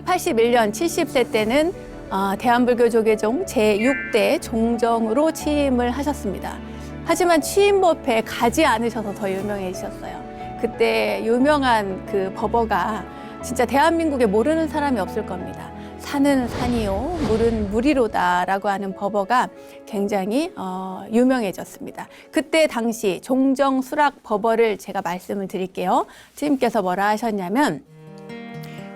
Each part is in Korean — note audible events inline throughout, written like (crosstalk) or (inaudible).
1981년 70세 때는 어, 대한불교 조계종 제6대 종정으로 취임을 하셨습니다. 하지만 취임법에 가지 않으셔서 더 유명해지셨어요. 그때 유명한 그 법어가 진짜 대한민국에 모르는 사람이 없을 겁니다. 산은 산이요, 물은 물이로다라고 하는 법어가 굉장히 어, 유명해졌습니다. 그때 당시 종정 수락 법어를 제가 말씀을 드릴게요. 스님께서 뭐라 하셨냐면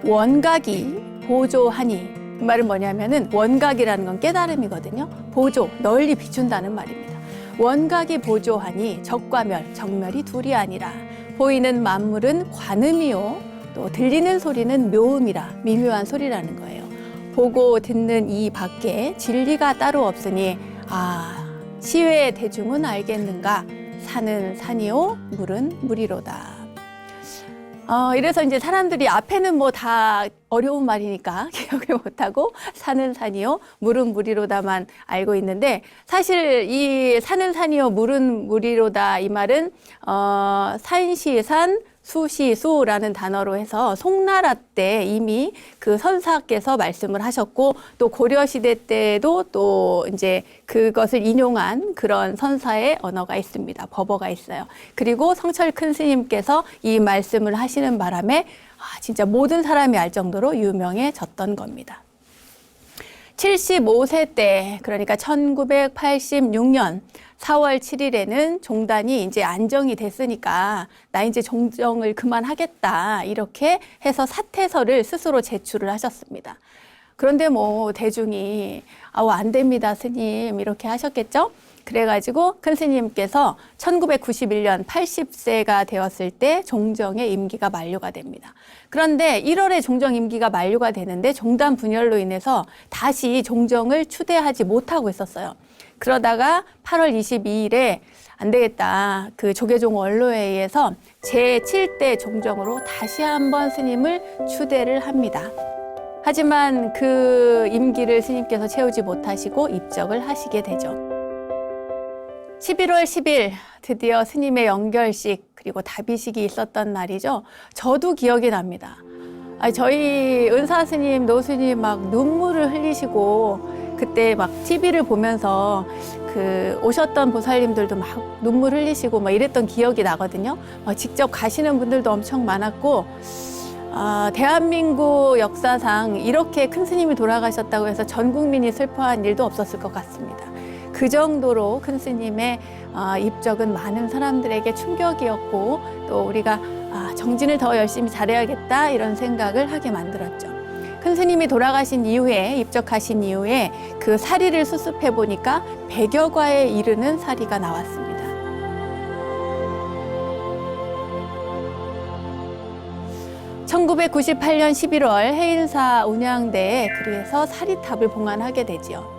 원각이 보조하니 그 말은 뭐냐면은 원각이라는 건 깨달음이거든요. 보조 널리 비춘다는 말입니다. 원각이 보조하니 적과 멸 정멸이 둘이 아니라 보이는 만물은 관음이요 또 들리는 소리는 묘음이라 미묘한 소리라는 거예요. 보고 듣는 이 밖에 진리가 따로 없으니 아 시외 대중은 알겠는가 산은 산이요 물은 물이로다. 어, 이래서 이제 사람들이 앞에는 뭐 다 어려운 말이니까 (laughs) 기억을 못하고 산은 산이요, 물은 물이로다만 알고 있는데 사실 이 산은 산이요, 물은 물이로다 이 말은 어, 산시산 수시수라는 단어로 해서 송나라 때 이미 그 선사께서 말씀을 하셨고 또 고려 시대 때도 또 이제 그것을 인용한 그런 선사의 언어가 있습니다. 법어가 있어요. 그리고 성철 큰 스님께서 이 말씀을 하시는 바람에 아, 진짜 모든 사람이 알 정도로 유명해졌던 겁니다. 75세 때, 그러니까 1986년 4월 7일에는 종단이 이제 안정이 됐으니까 나 이제 종정을 그만하겠다. 이렇게 해서 사퇴서를 스스로 제출을 하셨습니다. 그런데 뭐 대중이 아우 안 됩니다 스님 이렇게 하셨겠죠? 그래가지고 큰 스님께서 1991년 80세가 되었을 때 종정의 임기가 만료가 됩니다. 그런데 1월에 종정 임기가 만료가 되는데 종단 분열로 인해서 다시 종정을 추대하지 못하고 있었어요. 그러다가 8월 22일에 안 되겠다. 그 조계종 원로회의에서 제7대 종정으로 다시 한번 스님을 추대를 합니다. 하지만 그 임기를 스님께서 채우지 못하시고 입적을 하시게 되죠. 11월 10일 드디어 스님의 연결식 그리고 답의식이 있었던 날이죠. 저도 기억이 납니다. 아, 저희 은사 스님, 노 스님 막 눈물을 흘리시고 그때 막 TV를 보면서 그 오셨던 보살님들도 막 눈물 흘리시고 막 이랬던 기억이 나거든요. 막 직접 가시는 분들도 엄청 많았고 아, 대한민국 역사상 이렇게 큰 스님이 돌아가셨다고 해서 전 국민이 슬퍼한 일도 없었을 것 같습니다. 그 정도로 큰 스님의 아, 입적은 많은 사람들에게 충격이었고 또 우리가 아, 정진을 더 열심히 잘해야겠다 이런 생각을 하게 만들었죠. 큰 스님이 돌아가신 이후에 입적하신 이후에 그 사리를 수습해 보니까 100여 과에 이르는 사리가 나왔습니다. 1998년 11월 해인사 운양대에 그래서 사리탑을 봉안하게 되지요.